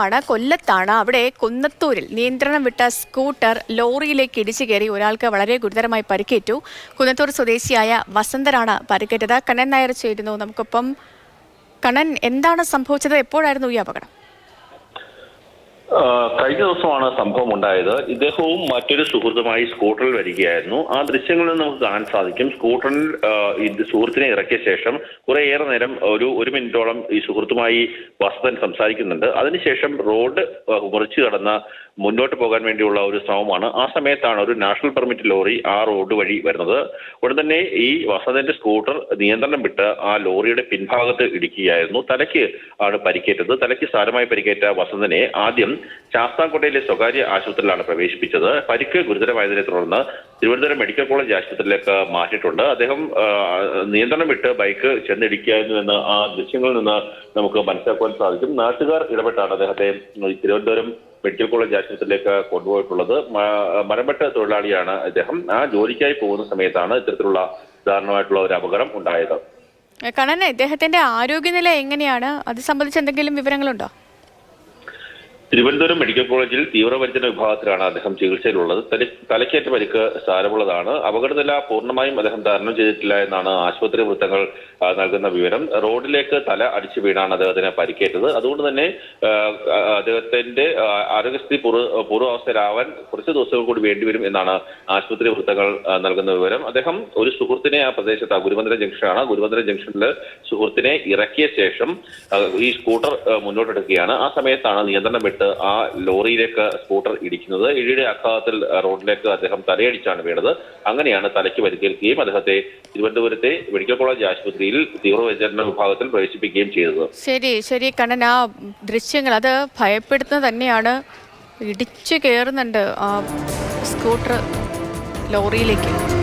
ആണ് കൊല്ലത്താണ്. അവിടെ കുന്നത്തൂരിൽ നിയന്ത്രണം വിട്ട സ്കൂട്ടർ ലോറിയിലേക്ക് ഇടിച്ചു കയറി ഒരാൾക്ക് വളരെ ഗുരുതരമായി പരിക്കേറ്റു. കുന്നത്തൂർ സ്വദേശിയായ വസന്തരാണ് പരിക്കേറ്റത്. കണ്ണൻ നായർ ചേരുന്നു. നമുക്കൊപ്പം കണ്ണൻ എന്താണ് സംഭവിച്ചത്? എപ്പോഴായിരുന്നു ഈ അപകടം? കഴിഞ്ഞ ദിവസമാണ് സംഭവം ഉണ്ടായത്. ഇദ്ദേഹവും മറ്റൊരു സുഹൃത്തുമായി സ്കൂട്ടറിൽ വരികയായിരുന്നു. ആ ദൃശ്യങ്ങളിൽ നമുക്ക് കാണാൻ സാധിക്കും. സ്കൂട്ടറിൽ സുഹൃത്തിനെ ഇറക്കിയ ശേഷം കുറേയേറെ നേരം ഒരു ഒരു മിനിറ്റോളം ഈ സുഹൃത്തുമായി വസന്തൻ സംസാരിക്കുന്നുണ്ട്. അതിനുശേഷം റോഡ് മുറിച്ചു കടന്ന് മുന്നോട്ട് പോകാൻ വേണ്ടിയുള്ള ഒരു ശ്രമമാണ്. ആ സമയത്താണ് ഒരു നാഷണൽ പെർമിറ്റ് ലോറി ആ റോഡ് വഴി വരുന്നത്. ഉടൻ തന്നെ ഈ വസന്തന്റെ സ്കൂട്ടർ നിയന്ത്രണം വിട്ട് ആ ലോറിയുടെ പിൻഭാഗത്ത് ഇടിക്കുകയായിരുന്നു. തലയ്ക്ക് ആണ് പരിക്കേറ്റത്. തലയ്ക്ക് സാരമായി പരിക്കേറ്റ വസന്തനെ ആദ്യം ശാസ്താംകോട്ടയിലെ സ്വകാര്യ ആശുപത്രിയിലാണ് പ്രവേശിപ്പിച്ചത്. പരിക്ക് ഗുരുതരമായതിനെ തുടർന്ന് തിരുവനന്തപുരം മെഡിക്കൽ കോളേജ് ആശുപത്രിയിലേക്ക് മാറ്റിയിട്ടുണ്ട്. അദ്ദേഹം നിയന്ത്രണം വിട്ട് ബൈക്ക് ചെന്നിടിക്കുകയായിരുന്നു എന്ന് ആ ദൃശ്യങ്ങളിൽ നിന്ന് നമുക്ക് മനസ്സിലാക്കുവാൻ സാധിക്കും. നാട്ടുകാർ ഇടപെട്ടാണ് അദ്ദേഹത്തെ തിരുവനന്തപുരം മെഡിക്കൽ കോളേജ് ആശുപത്രിയിലേക്ക് കൊണ്ടുപോയിട്ടുള്ളത്. മരംപെട്ട തൊഴിലാളിയാണ് അദ്ദേഹം. ആ ജോലിക്കായി പോകുന്ന സമയത്താണ് ഇത്തരത്തിലുള്ള ദാരുണമായിട്ടുള്ള ഒരു അപകടം ഉണ്ടായത്. കണ്ണൻ ഇദ്ദേഹത്തിന്റെ ആരോഗ്യനില എങ്ങനെയാണ്? അത് സംബന്ധിച്ച് എന്തെങ്കിലും വിവരങ്ങളുണ്ടോ? തിരുവനന്തപുരം മെഡിക്കൽ കോളേജിൽ തീവ്രപരിചരണ വിഭാഗത്തിലാണ് അദ്ദേഹം ചികിത്സയിലുള്ളത്. തല- തലയ്ക്കേറ്റ പരിക്ക് സാരമുള്ളതാണ്. അപകടനില പൂർണമായും അദ്ദേഹം തരണം ചെയ്തിട്ടില്ല എന്നാണ് ആശുപത്രി വൃത്തങ്ങൾ നൽകുന്ന വിവരം. റോഡിലേക്ക് തല അടിച്ചു വീണാണ് അദ്ദേഹത്തിന് പരിക്കേറ്റത്. അതുകൊണ്ട് തന്നെ അദ്ദേഹത്തിന്റെ ആരോഗ്യസ്ഥിതി പൂർവ പൂർവാവസ്ഥയിലാവാൻ കുറച്ച് ദിവസങ്ങൾ കൂടി വേണ്ടിവരും എന്നാണ് ആശുപത്രി വൃത്തങ്ങൾ നൽകുന്ന വിവരം. അദ്ദേഹം ഒരു സുഹൃത്തിനെ ആ പ്രദേശത്ത് ഗുരുമന്ദിര ജംഗ്ഷനാണ്. ഗുരുമന്ദിര ജംഗ്ഷനിൽ സുഹൃത്തിനെ ഇറക്കിയ ശേഷം ഈ സ്കൂട്ടർ മുന്നോട്ടെടുക്കുകയാണ്. ആ സമയത്താണ് നിയന്ത്രണം വിട്ട് ആ ലോറിയിലേക്ക് സ്കൂട്ടർ ഇടിക്കുന്നത്. ഇടിയുടെ ആഘാതത്തിൽ റോഡിലേക്ക് അദ്ദേഹം തലയടിച്ചാണ് വീണത്. അങ്ങനെയാണ് തലയ്ക്ക് പരിക്കേൽക്കുകയും അദ്ദേഹത്തെ തിരുവനന്തപുരത്തെ മെഡിക്കൽ കോളേജ് ആശുപത്രിയിൽ തീവ്രപരിചരണ വിഭാഗത്തിൽ പ്രവേശിപ്പിക്കുകയും ചെയ്തത്. ശരി ശരി കണ്ണൻ. ആ ദൃശ്യങ്ങൾ അത് ഭയപ്പെടുത്തുന്നത് തന്നെയാണ്. ഇടിച്ചു കയറുന്നുണ്ട് ആ സ്കൂട്ടർ ലോറിയിലേക്ക്.